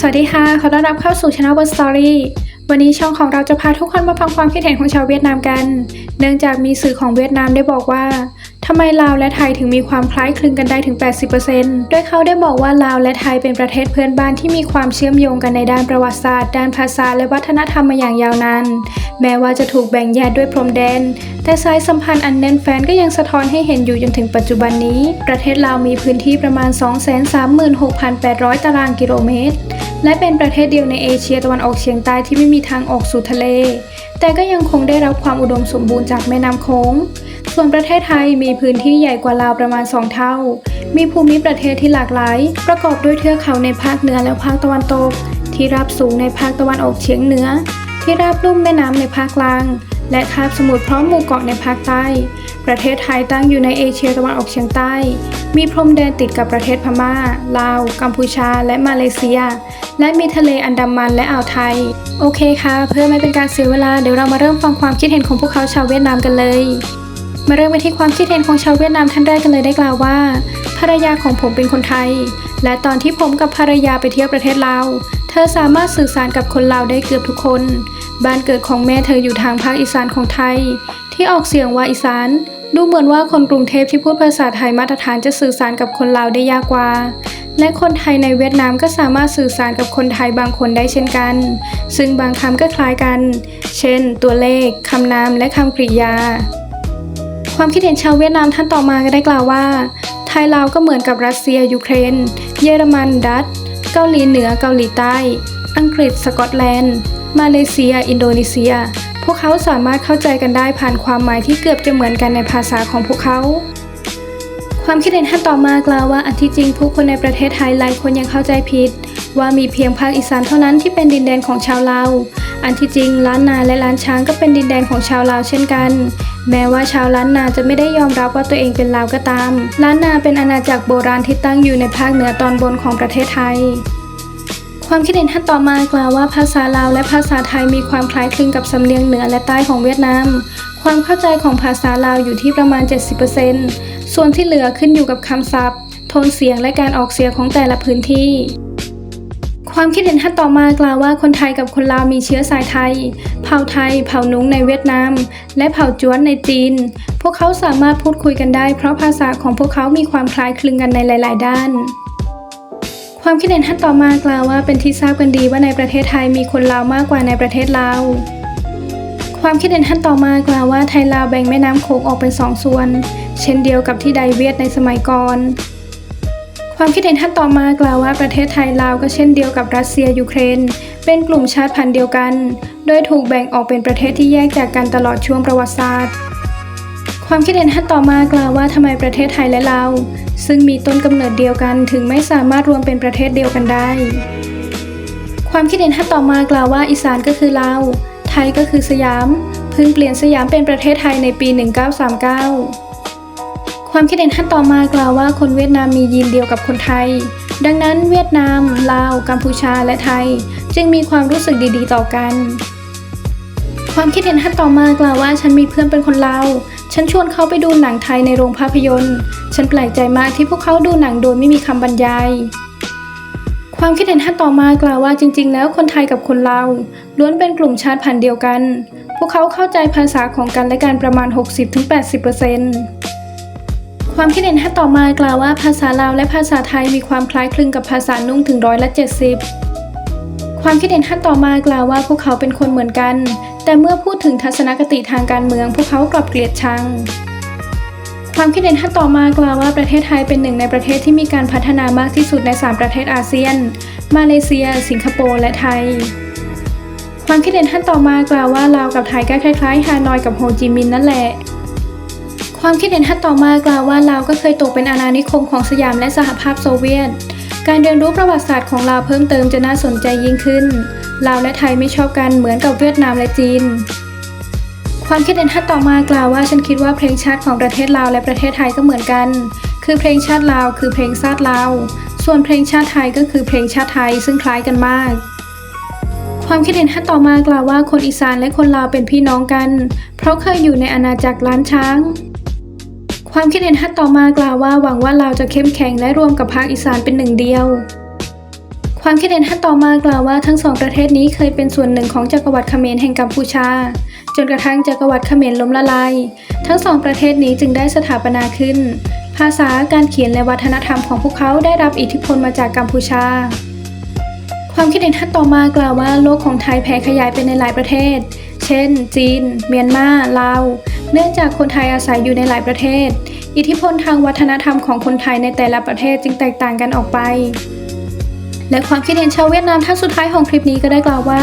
สวัสดีค่ะ ขอต้อนรับเข้าสู่ช anel บนสตอรี่วันนี้ช่องของเราจะพาทุกคนมาฟังความคิดเห็นของชาวเวียดนามกัน เนื่องจากมีสื่อของเวียดนามได้บอกว่าทำไมลาวและไทยถึงมีความคล้ายคลึงกันได้ถึง 80%โดยเขาได้บอกว่าลาวและไทยเป็นประเทศเพื่อนบ้านที่มีความเชื่อมโยงกันในด้านประวัติศาสตร์ ด้านภาษาและวัฒนธรรมมาอย่างยาวนาน แม้ว่าจะถูกแบ่งแยกด้วยพรมแดน แต่สายสัมพันธ์อันแน่นแฟ้นก็ยังสะท้อนให้เห็นอยู่จนถึงปัจจุบันนี้ ประเทศลาวมีพื้นที่ประมาณ 236,800 ตารางกิโลเมตร และเป็นประเทศเดียวในเอเชียตะวันออกเฉียงใต้ที่ไม่มีทางออกสู่ทะเล แต่ก็ยังคงได้รับความอุดมสมบูรณ์จากแม่น้ำโขงส่วนประเทศไทยมีพื้นที่ใหญ่กว่าลาวประมาณ 2 เท่า มีภูมิประเทศที่หลากหลาย ประกอบด้วยเทือกเขาในภาคเหนือและภาคตะวันตก ที่ราบสูงในภาคตะวันออกเฉียงเหนือ ที่ราบลุ่มแม่น้ำในภาคกลาง และคาบสมุทรพร้อมหมู่เกาะในภาคใต้ ประเทศไทยตั้งอยู่ในเอเชียตะวันออกเฉียงใต้ มีพรมแดนติดกับประเทศพม่า ลาว กัมพูชา และมาเลเซีย และมีทะเลอันดามันและอ่าวไทย โอเคค่ะ เพื่อไม่เป็นการเสียเวลาเดี๋ยวเรามาเริ่มฟังความคิดเห็นของพวกเขาชาวเวียดนามกันเลย มาเริ่มไปที่ความคิดเห็นของชาวเวียดนามท่านแรกกันเลยได้กล่าวว่า ภรรยาของผมเป็นคนไทย และตอนที่ผมกับภรรยาไปเที่ยวประเทศลาวเธอสามารถสื่อสารกับคนลาวได้เกือบทุกคน บ้านเกิดของแม่เธออยู่ทางภาคอีสานของไทย ที่ออกเสียงว่าอีสาน ดูเหมือนว่าคนกรุงเทพที่พูดภาษาไทยมาตรฐานจะสื่อสารกับคนลาวได้ยากกว่า และคนไทยในเวียดนามก็สามารถสื่อสารกับคนไทยบางคนได้เช่นกัน ซึ่งบางคำก็คล้ายกัน เช่น ตัวเลขคำนามและคำกริยา ความคิดเห็นชาวเวียดนามท่านต่อมาก็ได้กล่าวว่า ไทยลาวก็เหมือนกับรัสเซียยูเครน เยอรมันดัตเกาหลีเหนือเกาหลีใต้ อังกฤษสกอตแลนด์ มาเลเซีย อินโดนีเซีย พวกเขาสามารถเข้าใจกันได้ผ่านความหมายที่เกือบจะเหมือนกันในภาษาของพวกเขา ความคิดเห็นท่านต่อมากล่าวว่าอันที่จริงผู้คนในประเทศไทยหลายคนยังเข้าใจผิด ว่ามีเพียงภาคอีสานเท่านั้นที่เป็นดินแดนของชาวลาวอันที่จริงล้านนาและล้านช้างก็เป็นดินแดนของชาวลาวเช่นกัน แม้ว่าชาวล้านนาจะไม่ได้ยอมรับว่าตัวเองเป็นลาวก็ตาม ล้านนาเป็นอาณาจักรโบราณที่ตั้งอยู่ในภาคเหนือตอนบนของประเทศไทย ความคิดเห็นท่านต่อมากล่าวว่าภาษาลาวและภาษาไทยมีความคล้ายคลึงกับสำเนียงเหนือและใต้ของเวียดนาม ความเข้าใจของภาษาลาวอยู่ที่ประมาณ 70%ส่วนที่เหลือขึ้นอยู่กับคำศัพท์ โทนเสียงและการออกเสียงของแต่ละพื้นที่ ความคิดเห็นท่านต่อมากล่าวว่าคนไทยกับคนลาวมีเชื้อสายไทย เผ่าไทย เผ่านุ้งในเวียดนาม และเผ่าจ้วนในจีน พวกเขาสามารถพูดคุยกันได้ เพราะภาษาของพวกเขามีความคล้ายคลึงกันในหลาย ๆ ด้าน ความคิดเห็นท่านต่อมากล่าวว่าเป็นที่ทราบกันดีว่าในประเทศไทยมีคนลาวมากกว่าในประเทศลาวความคิดเห็นท่านต่อมากล่าวว่าไทยลาวแบ่งแม่น้ำโขงออกเป็นสองส่วน เช่นเดียวกับที่ไดเวียดในสมัยก่อน ความคิดเห็นท่านต่อมากล่าวว่าประเทศไทยลาวก็เช่นเดียวกับรัสเซียยูเครน เป็นกลุ่มชาติพันธุ์เดียวกัน โดยถูกแบ่งออกเป็นประเทศที่แยกจากกันตลอดช่วงประวัติศาสตร์ ความคิดเห็นท่านต่อมากล่าวว่าทำไมประเทศไทยและลาวซึ่งมีต้นกำเนิดเดียวกันถึงไม่สามารถรวมเป็นประเทศเดียวกันได้ ความคิดเห็นท่านต่อมากล่าวว่าอีสานก็คือลาวไทยก็คือสยาม เพิ่งเปลี่ยนสยามเป็นประเทศไทยในปี 1939 ความคิดเห็นท่านต่อมากล่าวว่าคนเวียดนามมียีนเดียวกับคนไทย ดังนั้นเวียดนาม ลาว กัมพูชาและไทย จึงมีความรู้สึกดีๆ ต่อกัน ความคิดเห็นท่านต่อมากล่าวว่าฉันมีเพื่อนเป็นคนลาว ฉันชวนเขาไปดูหนังไทยในโรงภาพยนตร์ ฉันแปลกใจมากที่พวกเขาดูหนังโดยไม่มีคำบรรยาย ความคิดเห็นท่านต่อมากล่าวว่าจริง ๆ แล้วคนไทยกับคนลาวล้วนเป็นกลุ่มชาติพันธุ์เดียวกัน พวกเขาเข้าใจภาษาของกันและกันประมาณ 60-80%ความคิดเห็นท่านต่อมากล่าวว่าภาษาลาวและภาษาไทยมีความคล้ายคลึงกับภาษานุ่งถึงร้อยละ70 ความคิดเห็นท่านต่อมากล่าวว่าพวกเขาเป็นคนเหมือนกัน แต่เมื่อพูดถึงทัศนคติทางการเมือง พวกเขากลับเกลียดชัง ความคิดเห็นท่านต่อมากล่าวว่าประเทศไทยเป็นหนึ่งในประเทศที่มีการพัฒนามากที่สุดใน 3 ประเทศอาเซียน มาเลเซีย สิงคโปร์ และไทย ความคิดเห็นท่านต่อมากล่าวว่าลาวกับไทยก็คล้ายๆฮานอยกับโฮจิมินห์นั่นแหละความคิดเห็นท่านต่อมากล่าวว่าลาวก็เคยตกเป็นอาณานิคมของสยามและสหภาพโซเวียต การเรียนรู้ประวัติศาสตร์ของลาวเพิ่มเติมจะน่าสนใจยิ่งขึ้น ลาวและไทยไม่ชอบกันเหมือนกับเวียดนามและจีน ความคิดเห็นท่านต่อมากล่าวว่าฉันคิดว่าเพลงชาติของประเทศลาวและประเทศไทยก็เหมือนกัน คือเพลงชาติลาวคือเพลงชาติลาว ส่วนเพลงชาติไทยก็คือเพลงชาติไทยซึ่งคล้ายกันมากความคิดเห็นท่านต่อมากล่าวว่าคนอีสานและคนลาวเป็นพี่น้องกัน เพราะเคยอยู่ในอาณาจักรล้านช้าง ความคิดเห็นท่านต่อมากล่าวว่าหวังว่าลาวจะเข้มแข็งและรวมกับภาคอีสานเป็นหนึ่งเดียวคความคิดเห็นท่านต่อมากล่าวว่าทั้งสองประเทศนี้เคยเป็นส่วนหนึ่งของจักรวรรดิเขมรแห่งกัมพูชา จนกระทั่งจักรวรรดิเขมรล้มละลายทั้งสองประเทศนี้จึงได้สถาปนาขึ้น ภาษาการเขียนและวัฒนธรรมของพวกเขาได้รับอิทธิพลมาจากกัมพูชา ความคิดเห็นท่านต่อมากล่าวว่าโลกของไทยแผ่ขยายไปในหลายประเทศ เช่น จีน เมียนมาลาว เนื่องจากคนไทยอาศัยอยู่ในหลายประเทศ อิทธิพลทางวัฒนธรรมของคนไทยในแต่ละประเทศจึงแตกต่างกันออกไป และความคิดเห็นชาวเวียดนามท่านสุดท้ายของคลิปนี้ก็ได้กล่าวว่า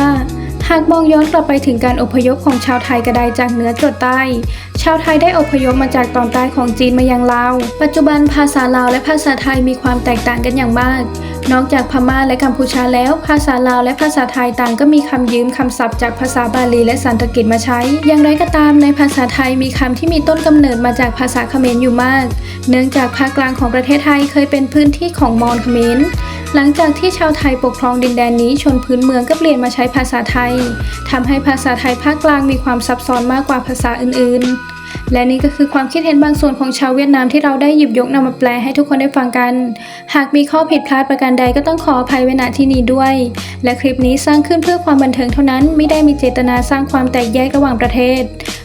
หากมองย้อนกลับไปถึงการอพยพของชาวไทยกระไดจากเหนือจรดใต้ ชาวไทยได้อพยพมาจากตอนใต้ของจีนมายังลาว ปัจจุบันภาษาลาวและภาษาไทยมีความแตกต่างกันอย่างมาก นอกจากพม่าและกัมพูชาแล้ว ภาษาลาวและภาษาไทยต่างก็มีคำยืมคำศัพท์จากภาษาบาลีและสันสกฤตมาใช้ อย่างไรก็ตามในภาษาไทยมีคำที่มีต้นกำเนิดมาจากภาษาเขมรอยู่มาก เนื่องจากภาคกลางของประเทศไทยเคยเป็นพื้นที่ของมอญเขมร หลังจากที่ชาวไทยปกครองดินแดนนี้ชนพื้นเมืองก็เปลี่ยนมาใช้ภาษาไทยทำให้ภาษาไทยภาคกลางมีความซับซ้อนมากกว่าภาษาอื่น ๆและนี่ก็คือความคิดเห็นบางส่วนของชาวเวียดนามที่เราได้หยิบยกนำมาแปลให้ทุกคนได้ฟังกัน หากมีข้อผิดพลาดประการใดก็ต้องขออภัยไว้ณที่นี้ด้วย และคลิปนี้สร้างขึ้นเพื่อความบันเทิงเท่านั้น ไม่ได้มีเจตนาสร้างความแตกแยกระหว่างประเทศ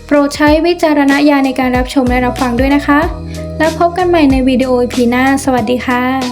โปรดใช้วิจารณญาณในการรับชมและรับฟังด้วยนะคะ แล้วพบกันใหม่ในวิดีโออีพีหน้า สวัสดีค่ะ